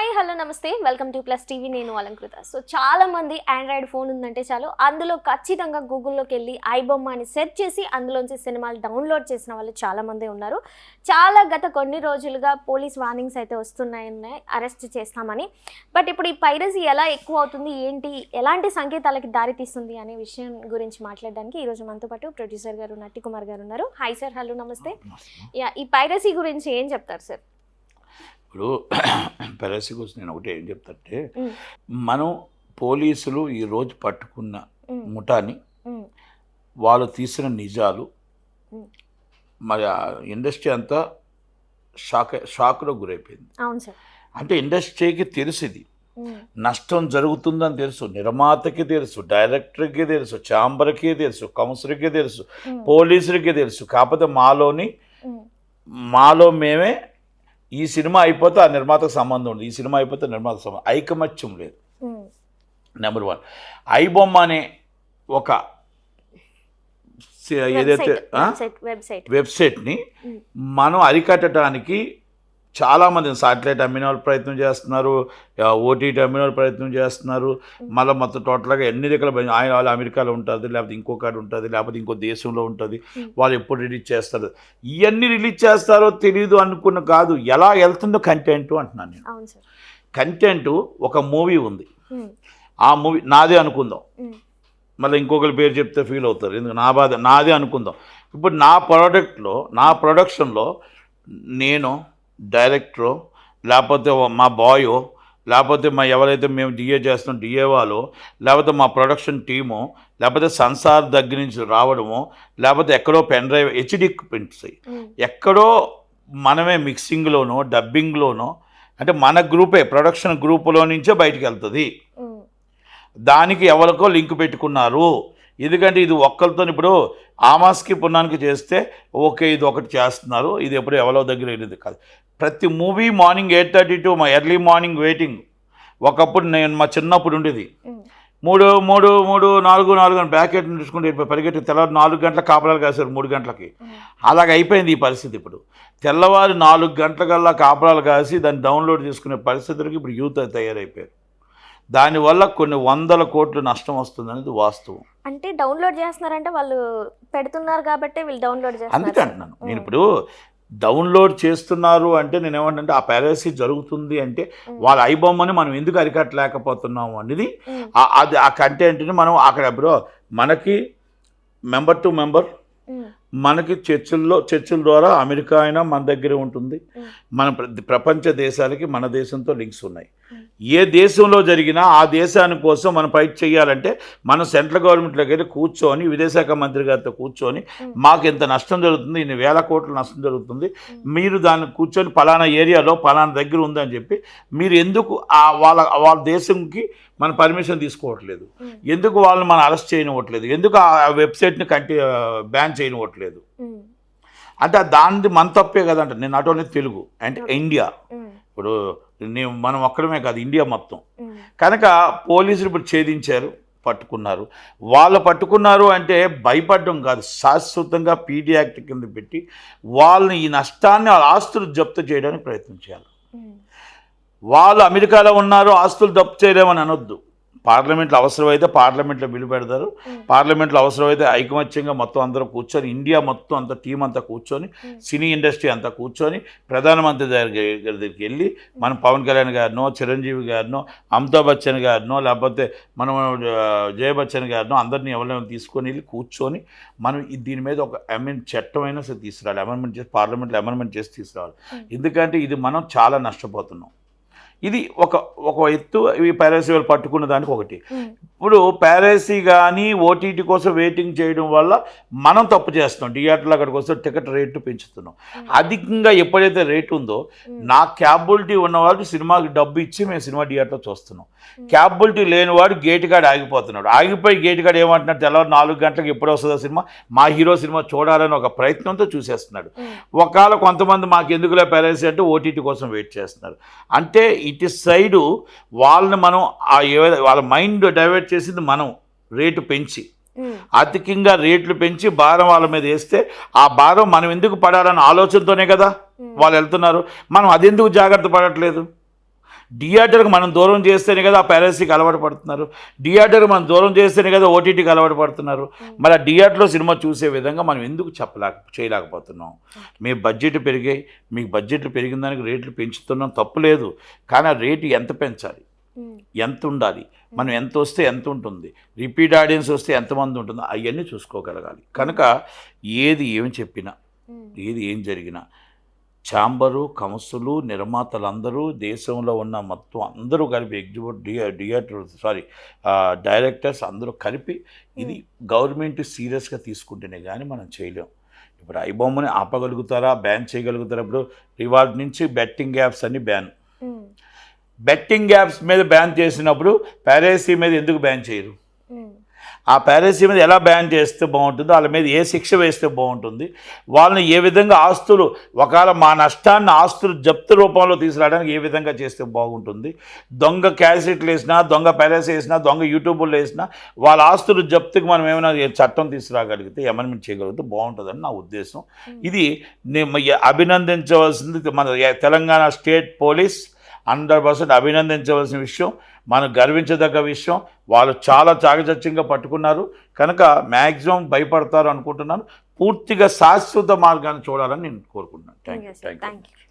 Hi hello నమస్తే. Welcome to plus TV. నేను Alankrita. So చాలా మంది ఆండ్రాయిడ్ ఫోన్ ఉందంటే చాలు. అందులో ఖచ్చితంగా గూగుల్లోకి వెళ్ళి ఐబొమ్మ అని సెర్చ్ చేసి అందులోంచి సినిమాలు డౌన్లోడ్ చేసిన వాళ్ళు చాలా మంది ఉన్నారు. చాలా గత కొన్ని రోజులుగా పోలీస్ వార్నింగ్స్ అయితే వస్తున్నాయని అరెస్ట్ చేస్తామని. బట్ ఇప్పుడు ఈ పైరసీ ఎలా ఎక్కువ అవుతుంది? ఏంటి? ఎలాంటి సంకేతాలకి దారి తీస్తుంది అనే విషయం గురించి మాట్లాడడానికి ఈరోజు మనతో పాటు ప్రొడ్యూసర్ గారు నట్టి కుమార్ గారు ఉన్నారు. Hi sir. హలో నమస్తే. యా ఈ పైరసీ గురించి ఏం చెప్తారు సార్? ఇప్పుడు పెరసి కోసం నేను ఒకటి ఏం చెప్తాంటే. మనం పోలీసులు ఈరోజు పట్టుకున్న. ముఠాని. వాళ్ళు తీసిన నిజాలు. మరి ఇండస్ట్రీ అంతా షాక్ షాక్లో గురైపోయింది అంటే ఇండస్ట్రీకి తెలుసు ఇది. నష్టం జరుగుతుందని తెలుసు నిర్మాతకి తెలుసు డైరెక్టర్కి తెలుసు ఛాంబర్కి తెలుసు కౌన్సిలర్కి తెలుసు. పోలీసులకి తెలుసు కాకపోతే మాలోని. మాలో మేమే ఈ సినిమా అయిపోతే ఆ నిర్మాతకు సంబంధం ఉంది ఈ సినిమా అయిపోతే నిర్మాతకు సంబంధం ఐకమత్యం లేదు. నెంబర్ వన్ ఐబొమ్మ అనే ఒక ఏదైతే వెబ్సైట్ని మ్మ్. మనం అరికట్టడానికి చాలామంది సాటిలైట్ అమ్మిన వాళ్ళు ప్రయత్నం చేస్తున్నారు ఓటీటీ అమ్మిన వాళ్ళు ప్రయత్నం చేస్తున్నారు. మళ్ళీ మొత్తం టోటల్గా ఎన్ని దగ్గర ఆయన వాళ్ళు అమెరికాలో ఉంటుంది లేకపోతే ఇంకొకటి ఉంటుంది లేకపోతే ఇంకో దేశంలో ఉంటుంది. వాళ్ళు ఎప్పుడు రిలీజ్ చేస్తారు? ఇవన్నీ రిలీజ్ చేస్తారో తెలియదు అనుకున్న కాదు ఎలా వెళ్తుందో కంటెంట్ అంటున్నాను నేను. కంటెంట్ ఒక మూవీ ఉంది. ఆ మూవీ నాదే అనుకుందాం. మళ్ళీ ఇంకొకరి పేరు చెప్తే ఫీల్ అవుతారు. ఎందుకు? నా బాధ నాదే అనుకుందాం. ఇప్పుడు నా ప్రోడక్ట్లో నా ప్రొడక్షన్లో నేను డైరెక్టరో లేకపోతే మా బాయో లేకపోతే మా ఎవరైతే మేము డిఏ చేస్తున్నాం డిఏ వాళ్ళు లేకపోతే మా ప్రొడక్షన్ టీము లేకపోతే సంసార్ దగ్గర నుంచి రావడము లేకపోతే ఎక్కడో పెన్ డ్రైవ్ హెచ్డి ప్రింట్స్. ఎక్కడో మనమే మిక్సింగ్లోనో డబ్బింగ్లోనో అంటే మన గ్రూపే ప్రొడక్షన్ గ్రూపులో నుంచే బయటికి వెళ్తుంది. దానికి ఎవరికో లింక్ పెట్టుకున్నారు ఎందుకంటే ఇది ఒక్కరితో ఇప్పుడు ఆమాస్కి పున్నానికి చేస్తే ఓకే ఇది ఒకటి చేస్తున్నారు. ఇది ఎప్పుడు ఎవరో దగ్గర వెళ్ళేది కాదు. ప్రతి movie morning eight thirty to మా ఎర్లీ మార్నింగ్ వెయిటింగ్. ఒకప్పుడు నేను మా చిన్నప్పుడు ఉండేది. మూడు మూడు మూడు నాలుగు నాలుగు అని బ్యాకెట్ వెళ్ళిపోయి పరిగెట్టి తెల్లవారు నాలుగు గంటల కాపలాలు కాశారు మూడు గంటలకి. అలాగ అయిపోయింది ఈ పరిస్థితి ఇప్పుడు. తెల్లవారు నాలుగు గంటలకల్లా కాపలాలు కాసి దాన్ని డౌన్లోడ్ చేసుకునే పరిస్థితులకి ఇప్పుడు యూత్ తయారైపోయారు. దానివల్ల కొన్ని వందల కోట్లు నష్టం వస్తుంది అనేది వాస్తవం. అంటే డౌన్లోడ్ చేస్తున్నారంటే వాళ్ళు పెడుతున్నారు కాబట్టి వీళ్ళు డౌన్లోడ్ అందుకే చేస్తున్నారు అంటున్నాను నేను ఇప్పుడు డౌన్లోడ్ చేస్తున్నారు అంటే నేను ఏమంటే ఆ పారసీ జరుగుతుంది అంటే వాళ్ళ ఐబొమ్మని మనం ఎందుకు అరికట్టలేకపోతున్నాము అనేది అది ఆ కంటెంట్ని మనం అక్కడ ఇప్పుడు మనకి మెంబర్ టు మెంబర్. మనకి చర్చిల్లో చర్చిల ద్వారా అమెరికా అయినా మన దగ్గరే ఉంటుంది. మన ప్ర- ప్రపంచ దేశాలకి మన దేశంతో లింక్స్ ఉన్నాయి. ఏ దేశంలో జరిగినా ఆ దేశాని కోసం మనం ఫైట్ చేయాలంటే మనం సెంట్రల్ గవర్నమెంట్లోకి వెళ్ళి కూర్చొని విదేశాంగ మంత్రి గారితో కూర్చొని. మాకు ఇంత నష్టం జరుగుతుంది ఇన్ని వేల కోట్ల నష్టం జరుగుతుంది. మీరు దాన్ని కూర్చొని పలానా ఏరియాలో పలానా దగ్గర ఉందని చెప్పి మీరు ఎందుకు ఆ వాళ్ళ వాళ్ళ దేశంకి మన పర్మిషన్ తీసుకోవట్లేదు. ఎందుకు వాళ్ళని మనం అరెస్ట్ చేయనివ్వట్లేదు ఎందుకు ఆ వెబ్సైట్ని కంటి బ్యాన్ చేయనివ్వట్లేదు. అంటే దానిది మన తప్పే కదంట నేను నాట్ ఓన్లీ తెలుగు అంటే. ఇండియా. ఇప్పుడు నేను మనం ఒక్కడమే కాదు ఇండియా మొత్తం. కనుక పోలీసులు ఇప్పుడు ఛేదించారు పట్టుకున్నారు వాళ్ళు పట్టుకున్నారు అంటే భయపడడం కాదు శాశ్వతంగా పీడీ యాక్ట్ కింద పెట్టి వాళ్ళని ఈ నష్టాన్ని వాళ్ళ ఆస్తులు జప్తు చేయడానికి ప్రయత్నం చేయాలి. వాళ్ళు అమెరికాలో ఉన్నారు ఆస్తులు జప్తు చేయలేమని అనొద్దు పార్లమెంట్లో అవసరమైతే పార్లమెంట్లో బిల్లు పెడతారు. పార్లమెంట్లో అవసరమైతే ఐకమత్యంగా మొత్తం అందరూ కూర్చొని ఇండియా మొత్తం అంతా టీం అంతా కూర్చొని. సినీ ఇండస్ట్రీ అంతా కూర్చొని ప్రధానమంత్రి దగ్గరికి దగ్గరికి వెళ్ళి మనం పవన్ కళ్యాణ్ గారినో చిరంజీవి గారినో అమితాబ్ బచ్చన్ గారినో లేకపోతే మనం జయ బచ్చన్ గారినో అందరినీ ఎవరైనా తీసుకొని వెళ్ళి కూర్చొని మనం దీని మీద ఒక అమెండ్ చట్టం అయినా సరే తీసుకురావాలి అమెండ్మెంట్ చేసి పార్లమెంట్లో అమెండ్మెంట్ చేసి తీసుకురావాలి. ఎందుకంటే ఇది మనం చాలా నష్టపోతున్నాం ఇది ఒక ఒక ఎత్తు ఈ పైరసీ వాళ్ళు పట్టుకున్న దానికి ఒకటి. ఇప్పుడు ప్యారసీ కానీ ఓటీటీ కోసం వెయిటింగ్ చేయడం వల్ల మనం తప్పు చేస్తున్నాం. థియేటర్లో అక్కడికి వస్తే టికెట్ రేటు పెంచుతున్నాం. అధికంగా ఎప్పుడైతే రేటు ఉందో. నా క్యాబిలిటీ ఉన్న వాళ్ళు సినిమాకి డబ్బు ఇచ్చి మేము సినిమా థియేటర్లో చూస్తున్నాం. క్యాబిలిటీ లేనివాడు గేట్ కాడ ఆగిపోతున్నాడు. ఆగిపోయి గేట్ కాడ ఏమంటున్నాడు? తెల్లవారు నాలుగు గంటలకు ఎప్పుడు వస్తుందో సినిమా? మా హీరో సినిమా చూడాలని ఒక ప్రయత్నంతో చూసేస్తున్నాడు. ఒకవేళ కొంతమంది మాకు ఎందుకులే ప్యారసీ అంటే ఓటీటీ కోసం వెయిట్ చేస్తున్నారు. అంటే ఇటు సైడు వాళ్ళని మనం ఆ వాళ్ళ మైండ్ డైవర్ట్ చేసింది మనం రేటు పెంచి. అధికంగా రేట్లు పెంచి భారం వాళ్ళ మీద వేస్తే ఆ భారం మనం ఎందుకు పడాలన్న ఆలోచనతోనే కదా. వాళ్ళు వెళ్తున్నారు మనం అదెందుకు జాగ్రత్త పడట్లేదు థియేటర్కి మనం దూరం చేస్తేనే కదా ఆ పైరసీకి అలవాటు పడుతున్నారు. థియేటర్కి మనం దూరం చేస్తేనే కదా ఓటీటీకి అలవాటు పడుతున్నారు. మరి ఆ థియేటర్లో సినిమా చూసే విధంగా మనం ఎందుకు చెప్పలేక చేయలేకపోతున్నాం? మీ బడ్జెట్ పెరిగాయి. మీకు బడ్జెట్లు పెరిగిన దానికి రేట్లు పెంచుతున్నాం తప్పు లేదు. కానీ ఆ రేటు ఎంత పెంచాలి? ఎంత ఉండాలి? మనం ఎంత వస్తే ఎంత ఉంటుంది? రిపీట్ ఆడియన్స్ వస్తే ఎంతమంది ఉంటుందో అవన్నీ చూసుకోగలగాలి. కనుక ఏది ఏం చెప్పినా ఏది ఏం జరిగినా ఛాంబరు కౌన్సిలు నిర్మాతలందరూ దేశంలో ఉన్న మొత్తం అందరూ కలిపి executive theatre sorry directors అందరూ కలిపి ఇది గవర్నమెంట్ సీరియస్గా తీసుకుంటేనే కానీ మనం చేయలేం. ఇప్పుడు ఐబొమ్మని ఆపగలుగుతారా? బ్యాన్ చేయగలుగుతారా? ఇప్పుడు ఇవాళ నుంచి బెట్టింగ్ యాప్స్ అన్ని బ్యాన్. బెట్టింగ్ యాప్స్ మీద బ్యాన్ చేసినప్పుడు ప్యారేసీ మీద ఎందుకు బ్యాన్ చేయరు? ఆ ప్యారసీ మీద ఎలా బ్యాన్ చేస్తే బాగుంటుందో వాళ్ళ మీద ఏ శిక్ష వేస్తే బాగుంటుంది వాళ్ళని ఏ విధంగా ఆస్తులు ఒకవేళ మా నష్టాన్ని ఆస్తులు జప్తు రూపంలో తీసుకురావడానికి ఏ విధంగా చేస్తే బాగుంటుంది దొంగ క్యాసెట్లు వేసినా దొంగ ప్యారసీ వేసినా దొంగ యూట్యూబ్లో వేసినా వాళ్ళ ఆస్తులు జప్తుకి మనం ఏమైనా చట్టం తీసుకురాగలిగితే అమెండ్మెంట్ చేయగలిగితే బాగుంటుందని నా ఉద్దేశం. ఇది అభినందించవలసింది మన Telangana state police hundred percent అభినందించవలసిన విషయం మనం గర్వించదగ్గ విషయం వాళ్ళు చాలా చాకచక్యంగా పట్టుకున్నారు. కనుక మ్యాక్సిమం భయపడతారు అనుకుంటున్నాను. పూర్తిగా శాశ్వత మార్గాన్ని చూడాలని నేను కోరుకుంటున్నాను. Thank you. Thank you.